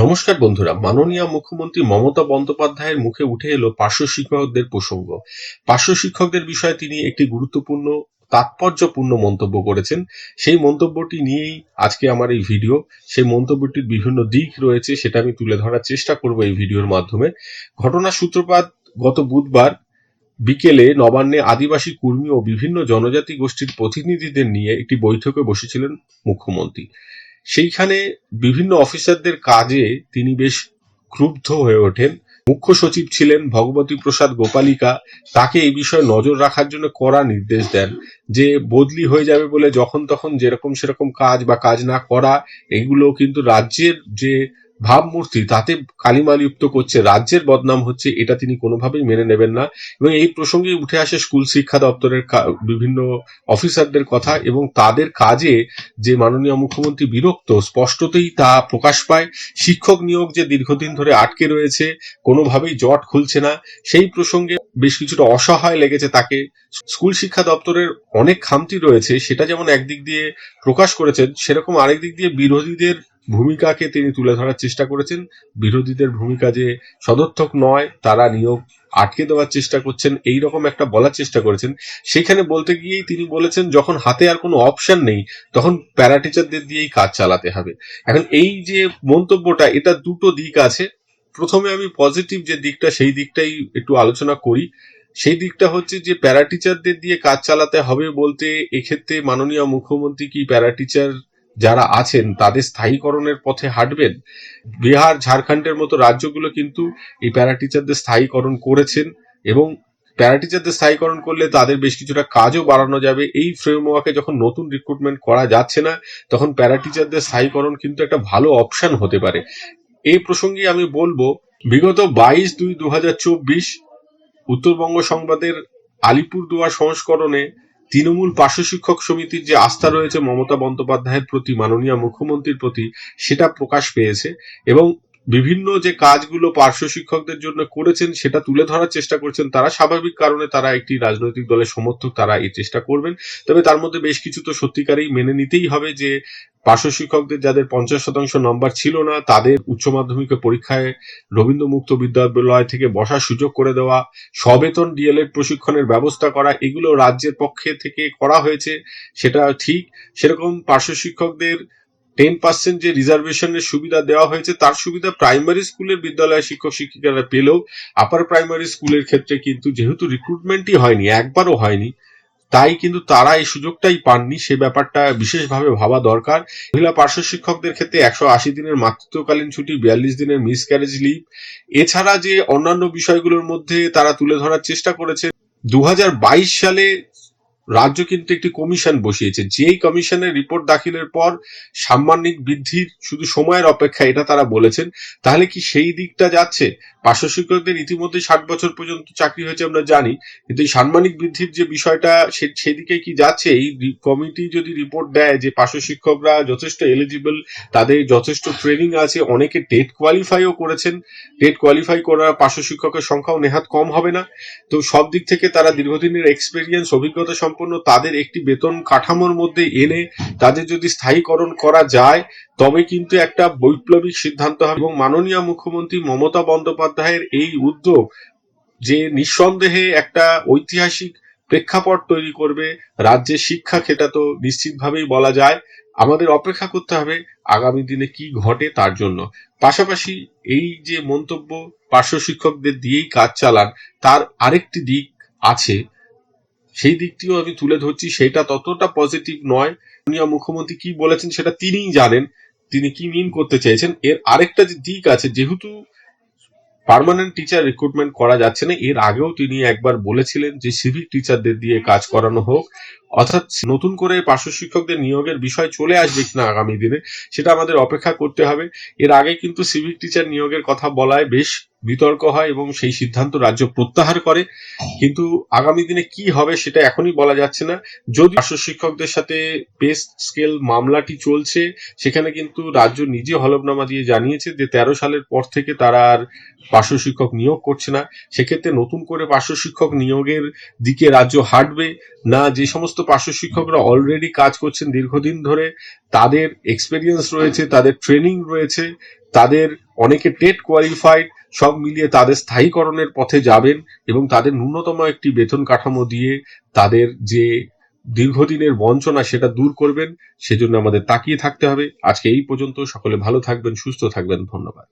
নমস্কার বন্ধুরা, মাননীয় মুখ্যমন্ত্রী মমতা বন্দ্যোপাধ্যায়ের মুখে উঠে এলো পার্শ্ব শিক্ষকদের প্রসঙ্গ। পার্শ্ব শিক্ষকদের বিষয়ে তিনি একটি গুরুত্বপূর্ণ, তাৎপর্যপূর্ণ মন্তব্য করেছেন। সেই মন্তব্যটি নিয়েই আজকে আমার এই ভিডিও। সেই মন্তব্যটির বিভিন্ন দিক রয়েছে, সেটা আমি তুলে ধরার চেষ্টা করব এই ভিডিওর মাধ্যমে। ঘটনা সূত্রপাত গত বুধবার বিকেলে নবান্নে আদিবাসী কর্মী ও বিভিন্ন জনজাতি গোষ্ঠীর প্রতিনিধিদের নিয়ে একটি বৈঠকে বসেছিলেন মুখ্যমন্ত্রী। সেইখানে বিভিন্ন অফিসারদের কাজে তিনি বেশ ক্রুব্ধ হয়ে ওঠেন। মুখ্য সচিব ছিলেন ভগবতী প্রসাদ গোপালিকা। তাকে এই বিষয়ে নজর রাখার জন্য কড়া নির্দেশ দেন যে, বদলি হয়ে যাবে বলে যখন তখন যেরকম সেরকম কাজ বা কাজ না করা, এগুলো কিন্তু রাজ্যের যে ভাবমূর্তি, তাতে কালিমালিপ্ত করছে, রাজ্যের বদনাম হচ্ছে, এটা তিনি কোনোভাবেই মেনে নেবেন না। এবং এই প্রসঙ্গে উঠে আসে স্কুল শিক্ষা দপ্তরের বিভিন্ন অফিসারদের কথা এবং তাদের কাজে যে মাননীয় মুখ্যমন্ত্রী বিরক্ত, স্পষ্টতই তা প্রকাশ পায়। শিক্ষক নিয়োগ যে দীর্ঘদিন ধরে আটকে রয়েছে, কোনোভাবেই জট খুলছে না। সেই প্রসঙ্গে বেশ কিছুটা অসহায় লেগেছে তাকে। স্কুল শিক্ষা দপ্তরের অনেক খামতি রয়েছে, সেটা যেমন একদিক দিয়ে প্রকাশ করেছেন, সেরকম আরেক দিক দিয়ে বিরোধীদের ভূমিকাকে তিনি তুলে ধরার চেষ্টা করেছেন। বিরোধীদের ভূমিকা যে সদর্থক নয়, তারা নিয়োগ আটকে দেওয়ার চেষ্টা করছেন এই রকম একটা বলার চেষ্টা করেছেন। সেখানে বলতে গিয়েই তিনি বলেছেন, যখন হাতে আর কোনো অপশন নেই, তখন প্যারা টিচারদের দিয়েই কাজ চালাতে হবে। এখন এই যে মন্তব্যটা, এটা দুটো দিক আছে। প্রথমে আমি পজিটিভ যে দিকটা, সেই দিকটাই একটু আলোচনা করি। সেই দিকটা হচ্ছে যে প্যারা টিচারদের দিয়ে কাজ চালাতে হবে বলতে এক্ষেত্রে মাননীয় মুখ্যমন্ত্রী কি প্যারা টিচার যারা আছেন, তাদের স্থায়ীকরণের পথে হাঁটবেন। বিহার, ঝাড়খণ্ডের মতো রাজ্যগুলো কিন্তু এই প্যারা টিচারদের স্থায়ীকরণ করেছেন এবং প্যারা টিচারদের স্থায়ীকরণ করলে তাদের বেশ কিছুটা কাজও বাড়ানো যাবে। এই ফ্রেমওয়ার্কে যখন নতুন রিক্রুটমেন্ট করা যাচ্ছে না, তখন প্যারা টিচারদের স্থায়ীকরণ কিন্তু একটা ভালো অপশন হতে পারে। এই প্রসঙ্গে আমি বলব, বিগত বাইশ দুই দু উত্তরবঙ্গ সংবাদের আলিপুরদুয়ার সংস্করণে তৃণমূল পার্শ্ব শিক্ষক সমিতির যে আস্থা রয়েছে মমতা বন্দ্যোপাধ্যায়ের প্রতি, মাননীয় মুখ্যমন্ত্রীর প্রতি, সেটা প্রকাশ পেয়েছে এবং বিভিন্ন যে কাজগুলো পার্শ্ব শিক্ষকদের জন্য করেছেন, সেটা তুলে ধরার চেষ্টা করছেন। তারা স্বাভাবিক কারণে তারা একটি রাজনৈতিক দলের সমর্থক, তারা এই চেষ্টা করবেন। তবে তার মধ্যে বেশ কিছু তো সত্যিকারেই মেনে নিতেই হবে যে, পার্শ্ব শিক্ষকদের যাদের পঞ্চাশ শতাংশ নম্বর ছিল না, তাদের উচ্চ মাধ্যমিকের পরীক্ষায় রবীন্দ্র মুক্ত বিদ্যালয় থেকে বসার সুযোগ করে দেওয়া, সবেতন ডিএলএড প্রশিক্ষণের ব্যবস্থা করা, এগুলো রাজ্যের পক্ষে থেকে করা হয়েছে, সেটা ঠিক। সেরকম পার্শ্ব শিক্ষকদের টেন পার্সেন্ট যে রিজার্ভেশনের সুবিধা দেওয়া হয়েছে, তার সুবিধা প্রাইমারি স্কুলের বিদ্যালয়ের শিক্ষক শিক্ষিকারা পেলেও আপার প্রাইমারি স্কুলের ক্ষেত্রে কিন্তু যেহেতু রিক্রুটমেন্টই হয়নি, একবারও হয়নি, তাই কিন্তু তারা এই সুযোগটাই পাননি। সে ব্যাপারটা বিশেষভাবে ভাবা দরকার। মহিলা পার্শ্ব শিক্ষকদের ক্ষেত্রে একশো আশি দিনের মাতৃত্বকালীন ছুটি, বিয়াল্লিশ দিনের মিস ক্যারেজ লিভ এছাড়া যে অন্যান্য বিষয়গুলোর মধ্যে তারা তুলে ধরার চেষ্টা করেছে দু হাজার বাইশ সালে রাজ্য কিন্তু একটি কমিশন বসিয়েছে। যেই কমিশনের রিপোর্ট দাখিলের পর সাম্মানিক বৃদ্ধির শুধু সময়ের অপেক্ষা এটা তারা বলেছেন, তাহলে কি সেই দিকটা যাচ্ছে? পার্শ্ব শিক্ষকদের ইতিমধ্যে ষাট বছর পর্যন্ত চাকরি হয়েছে আমরা জানি, কিন্তু এই সাম্মানিক বৃদ্ধির যে বিষয়টা সেদিকে কি যাচ্ছে? এই কমিটি যদি রিপোর্ট দেয় যে পার্শ্ব শিক্ষকরা যথেষ্ট এলিজিবল তাদের যথেষ্ট ট্রেনিং আছে, অনেকে টেট কোয়ালিফাইও করেছেন। টেট কোয়ালিফাই করা পার্শ্ব শিক্ষকের সংখ্যাও নেহাত কম হবে না। তো সব দিক থেকে তারা দীর্ঘদিনের এক্সপেরিয়েন্স অভিজ্ঞতা সম্পন্ন তাদের একটি বেতন কাঠামোর মধ্যে এনে তাদের যদি স্থায়ীকরণ করা যায়, তবে কিন্তু একটা বৈপ্লবিক সিদ্ধান্ত হবে। এবং মাননীয় মুখ্যমন্ত্রী মমতা বন্দ্যোপাধ্যায়ের এই উদ্যোগ যে নিঃসন্দেহে একটা ঐতিহাসিক প্রেক্ষাপট তৈরি করবে, রাজ্যের শিক্ষা সেটা তো নিশ্চিতভাবেই বলা যায়। আমাদের অপেক্ষা করতে হবে আগামী দিনে কি ঘটে তার জন্য। পাশাপাশি এই যে মন্তব্য পার্শ্ব শিক্ষকদের দিয়েই কাজ চালান, তার আরেকটি দিক আছে। সেই দিকটিও আমি তুলে ধরছি, সেটা ততটা পজিটিভ নয়। মাননীয় মুখ্যমন্ত্রী কি বলেছেন সেটা তিনিই জানেন, তিনি কি মিন করতে চেয়েছেন। এর আরেকটা যে দিক আছে, যেহেতু পার্মানেন্ট টিচার রিক্রুটমেন্ট করা যাচ্ছে না, এর আগেও তিনি একবার বলেছিলেন যে সিভিক টিচারদের দিয়ে কাজ করানো হোক অর্থাৎ নতুন করে পার্শ্ব শিক্ষকদের নিয়োগের বিষয় চলে আসবে কিনা আগামী দিনে, সেটা আমাদের অপেক্ষা করতে হবে। এর আগে কিন্তু সিভিক টিচার নিয়োগের কথা বলায় বেশ বিতর্ক হয় এবং সেই সিদ্ধান্ত রাজ্য প্রত্যাহার করে। কিন্তু আগামী দিনে কি হবে সেটা এখনই বলা যাচ্ছে না। যদি পার্শ্ব শিক্ষকদের সাথে পে স্কেল মামলাটি চলছে, সেখানে কিন্তু রাজ্য নিজে হলফনামা দিয়ে জানিয়েছে যে তেরো সালের পর থেকে তারা আর পার্শ্ব শিক্ষক নিয়োগ করছে না। সেক্ষেত্রে নতুন করে পার্শ্ব শিক্ষক নিয়োগের দিকে রাজ্য হাঁটবে না, যে সমস্ত পার্শ্ব শিক্ষকরা অলরেডি কাজ করছেন দীর্ঘদিন ধরে, তাদের এক্সপেরিয়েন্স রয়েছে, তাদের ট্রেনিং রয়েছে, তাদের অনেকে টেট কোয়ালিফাইড সব মিলিয়ে তাদের স্থায়ীকরণের পথে যাবেন এবং তাদের ন্যূনতম একটি বেতন কাঠামো দিয়ে তাদের যে দীর্ঘদিনের বঞ্চনা সেটা দূর করবেন, সেজন্য আমাদের তাকিয়ে থাকতে হবে। আজকে এই পর্যন্ত, সকলে ভালো থাকবেন, সুস্থ থাকবেন, ধন্যবাদ।